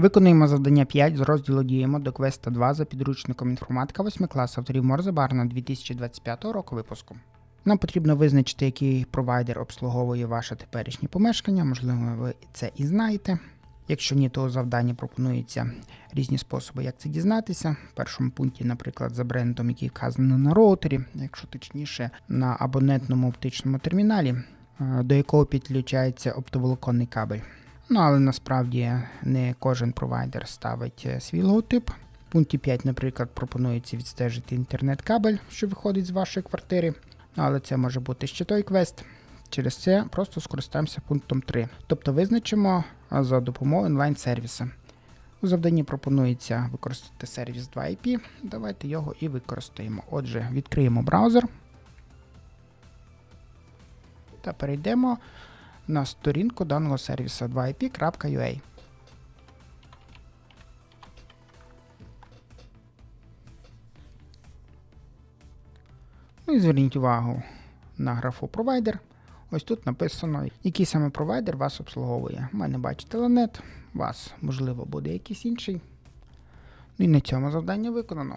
Виконуємо завдання 5 з розділу Діємо до квеста 2 за підручником інформатика 8 клас авторів Морзе Барна 2025 року випуску. Нам потрібно визначити, який провайдер обслуговує ваше теперішнє помешкання. Можливо, ви це і знаєте. Якщо ні, то у завданні пропонуються різні способи, як це дізнатися. В першому пункті, наприклад, за брендом, який вказано на роутері, якщо точніше, на абонентному оптичному терміналі, е, до якого підключається оптоволоконний кабель. Ну, але насправді не кожен провайдер ставить е, свій логотип. В пункті 5, наприклад, пропонується відстежити інтернет-кабель, що виходить з вашої квартири. Але це може бути ще той квест. Через це просто скористаємося пунктом 3. Тобто визначимо за допомогою онлайн-сервіса. У завданні пропонується використати сервіс 2IP. Давайте його і використаємо. Отже, відкриємо браузер та перейдемо на сторінку даного сервісу 2ip.ua. Ну і зверніть увагу на графу провайдер. Ось тут написано, який саме провайдер вас обслуговує. У мене бачите Ланет, у вас, можливо, буде якийсь інший. Ну і на цьому завдання виконано.